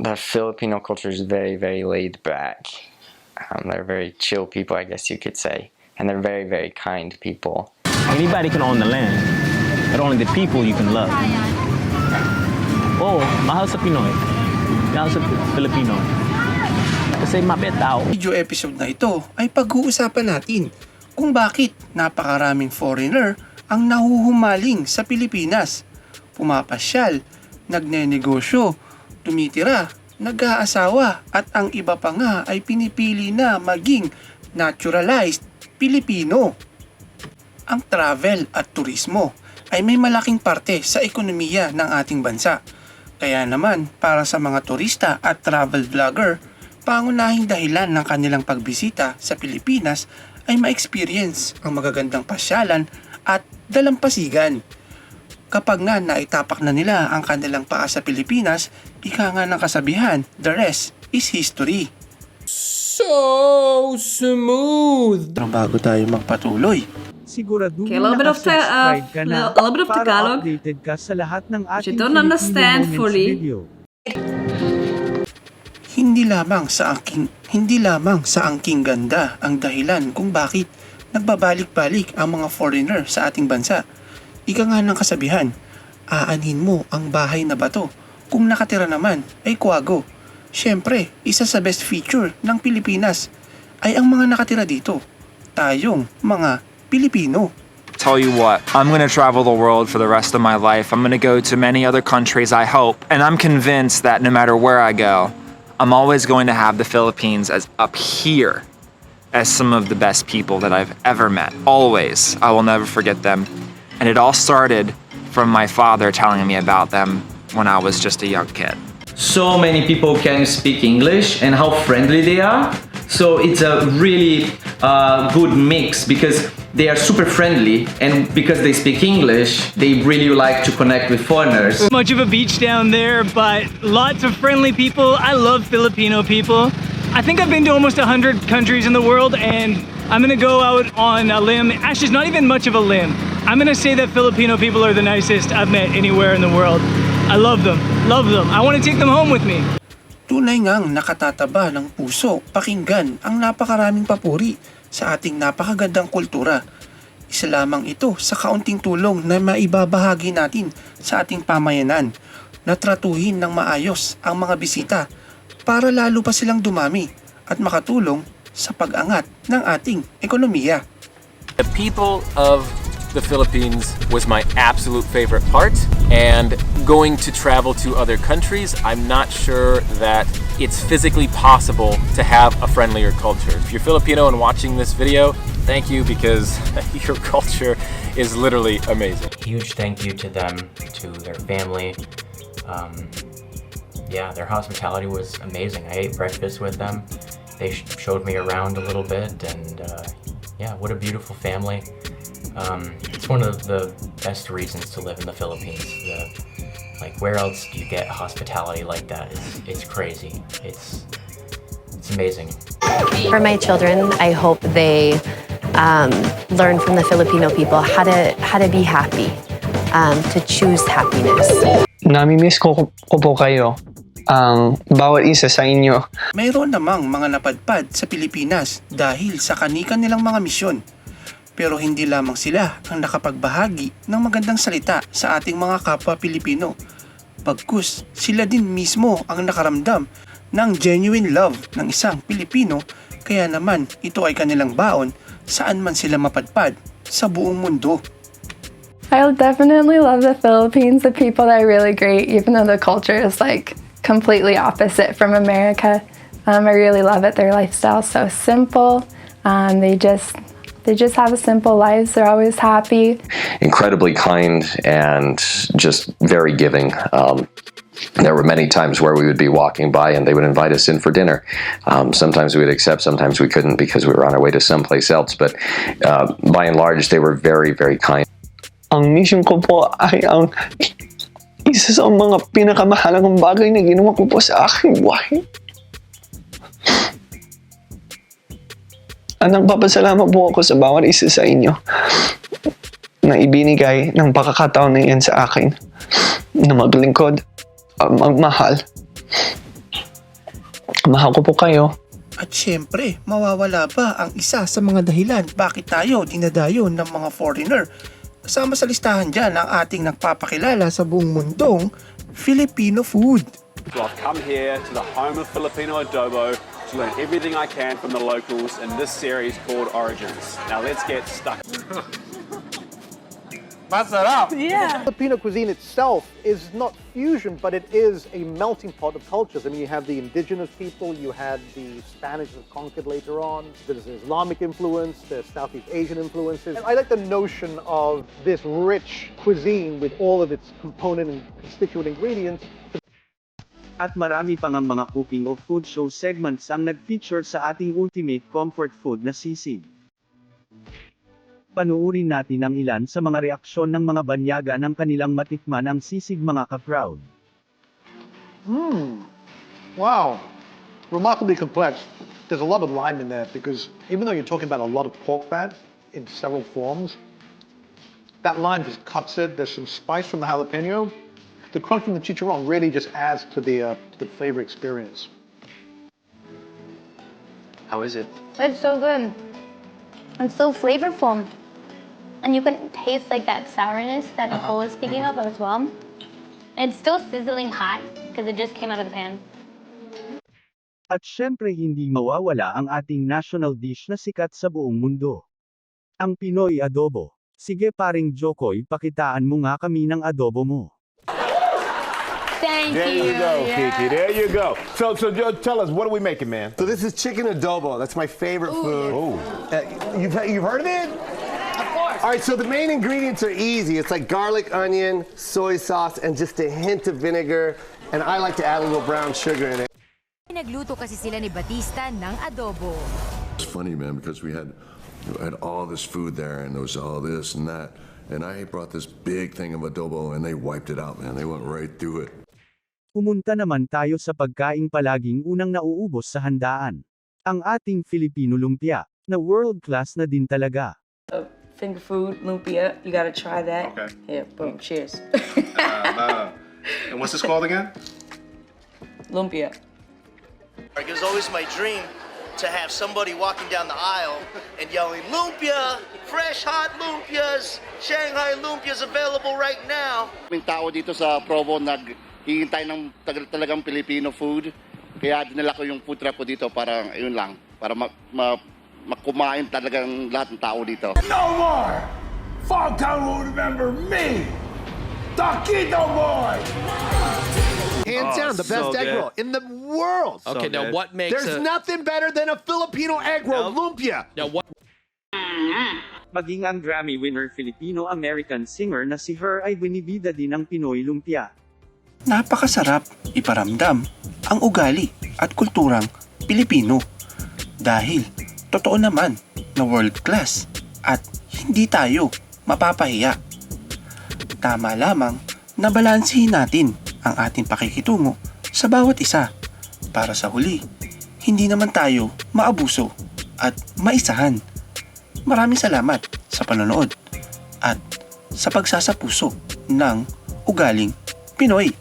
the Filipino culture is very, very laid back. Um, they're very chill people, I guess you could say, and they're very, very kind people. Anybody can own the land, but only the people you can love. Oh, mahal sa Pinoy. Mahal sa Filipino. Kasi mabait tao. video episode na ito ay pag-uusapan natin kung bakit napakaraming foreigner ang nahuhumaling sa Pilipinas. Pumapasyal, nagnenegosyo, tumitira, nag-aasawa at ang iba pa nga ay pinipili na maging naturalized Pilipino. Ang travel at turismo ay may malaking parte sa ekonomiya ng ating bansa. Kaya naman, para sa mga turista at travel vlogger, pangunahing dahilan ng kanilang pagbisita sa Pilipinas ay ma-experience ang magagandang pasyalan at dalampasigan. Kapag nga naitapak na nila ang kanilang paa sa Pilipinas, ika nga ng kasabihan, the rest is history. So smooth. Pero bago tayo magpatuloy, Siguraduhin Okay, a little bit of ta- uh, ka na a little bit of para Tagalog. updated ka sa lahat ng Which ating don't understand fully. video. hindi lamang sa aking hindi lamang sa angking ganda ang dahilan kung bakit nagbabalik-balik ang mga foreigner sa ating bansa. Ika nga ng kasabihan, aanhin mo ang bahay na bato. Kung nakatira naman ay kuwago. Siyempre, isa sa best feature ng Pilipinas ay ang mga nakatira dito. Tayong mga Pilipino. Tell you what, I'm gonna travel the world for the rest of my life. I'm gonna go to many other countries, I hope. And I'm convinced that no matter where I go, I'm always going to have the Philippines as up here as some of the best people that I've ever met. Always. I will never forget them. And it all started from my father telling me about them when I was just a young kid. so many people can speak English and how friendly they are. So it's a really uh, good mix because they are super friendly and because they speak English, they really like to connect with foreigners. much of a beach down there, but lots of friendly people. I love Filipino people. I think I've been to almost 100 countries in the world, and I'm gonna go out on a limb. Actually, it's not even much of a limb. I'm gonna say that Filipino people are the nicest I've met anywhere in the world. I love them, love them. I wanna take them home with me. Tunay ngang nakatataba ng puso pakinggan ang napakaraming papuri sa ating napakagandang kultura. Isa lamang ito sa kaunting tulong na maibabahagi natin sa ating pamayanan na tratuhin ng maayos ang mga bisita para lalo pa silang dumami at makatulong sa pag-angat ng ating ekonomiya. The people of the Philippines was my absolute favorite part, and going to travel to other countries, I'm not sure that it's physically possible to have a friendlier culture. If you're Filipino and watching this video, thank you because your culture is literally amazing. huge thank you to them, to their family. Um, yeah, their hospitality was amazing. I ate breakfast with them. They showed me around a little bit, and uh, yeah, what a beautiful family. Um, it's one of the best reasons to live in the Philippines. The, like, where else do you get hospitality like that? It's, it's crazy. It's it's amazing. For my children, I hope they um, learn from the Filipino people how to how to be happy, um, to choose happiness. Namimiss ko, ko po kayo. Ang bawat isa sa inyo. Mayroon namang mga napadpad sa Pilipinas dahil sa kanika nilang mga misyon. Pero hindi lamang sila ang nakapagbahagi ng magandang salita sa ating mga kapwa Pilipino. Pagkus, sila din mismo ang nakaramdam ng genuine love ng isang Pilipino kaya naman ito ay kanilang baon saan man sila mapadpad sa buong mundo. I definitely love the Philippines. The people are really great, even though the culture is like completely opposite from America. Um, I really love it. Their lifestyle's so simple. Um, they just they just have a simple lives. They're always happy. incredibly kind and just very giving. Um, there were many times where we would be walking by and they would invite us in for dinner. Um, sometimes we would accept, sometimes we couldn't because we were on our way to someplace else. But uh, by and large, they were very, very kind. Ang mission ko po ay ang isa sa mga pinakamahalagang bagay na ginawa ko po sa aking buhay. At nagpapasalamat po ako sa bawat isa sa inyo na ibinigay ng pakakataon na yan sa akin na maglingkod, at magmahal, Mahal ko po kayo. At syempre, mawawala ba ang isa sa mga dahilan bakit tayo dinadayo ng mga foreigner? Kasama sa listahan dyan ang ating nagpapakilala sa buong mundong Filipino food. So I've come here to the home of Filipino adobo to learn everything I can from the locals in this series called Origins. Now let's get stuck. Masarap! Yeah. Filipino cuisine itself is not fusion, but it is a melting pot of cultures. I mean, you have the indigenous people, you had the Spanish that conquered later on, there's Islamic influence, there's Southeast Asian influences. And I like the notion of this rich cuisine with all of its component and constituent ingredients At marami pang ang mga cooking o food show segments ang nag-feature sa ating ultimate comfort food na sisig. Panuurin natin ang ilan sa mga reaksyon ng mga banyaga ng kanilang matikman ang sisig mga ka-proud. Mmm. Wow. Remarkably complex. There's a lot of lime in there because even though you're talking about a lot of pork fat in several forms, that lime just cuts it. There's some spice from the jalapeno. The crunch from the chicharron really just adds to the, uh, to the flavor experience. How is it? It's so good. It's so flavorful. And you can taste like that sourness that Nicole was speaking of as well. It's still sizzling hot because it just came out of the pan. At syempre hindi mawawala ang ating national dish na sikat sa buong mundo. Ang Pinoy adobo. Sige paring Jokoy, pakitaan mo nga kami ng adobo mo. Thank There you go, Kiki. There you go. So, so Joe, tell us, what are we making, man? So this is chicken adobo. That's my favorite food. Uh, you've, you've heard of it? Of course. All right, so the main ingredients are easy. It's like garlic, onion, soy sauce, and just a hint of vinegar. And I like to add a little brown sugar in it. Nagluto kasi sila ni Batista ng adobo. It's funny, man, because we had we had all this food there, and there was all this and that, and I brought this big thing of adobo, and they wiped it out, man. They went right through it. Pumunta naman tayo sa pagkaing palaging unang nauubos sa handaan. Ang ating Filipino lumpia, na world class na din talaga. Finger food, lumpia. You gotta try that. Okay. Yeah, boom, cheers. Uh, and what's this called again? lumpia. It was always my dream to have somebody walking down the aisle and yelling, Lumpia! Fresh hot lumpias! Shanghai lumpias available right now! May tao dito sa Provo naghihintay ng tag- talagang Filipino food. Kaya dinala ko yung food truck ko dito para, yun lang, para ma, ma, makumain talagang lahat ng tao dito. No more! Fogtown will remember me! Taquito Boy! Hands Oh, down, the best so egg good. roll in the world. Okay, now good. what makes There's a- nothing better than a Filipino egg roll, lumpia. Now what? Maging ang Grammy winner Filipino-American singer na si Her ay binibida din ng Pinoy lumpia. Napakasarap iparamdam ang ugali at kulturang Pilipino. Dahil totoo naman na world class at hindi tayo mapapahiya. Tama lamang na balansehin natin ang ating pakikitungo sa bawat isa para sa huli hindi naman tayo maabuso at maisahan. Maraming salamat sa panonood at sa pagsasapuso ng ugaling Pinoy.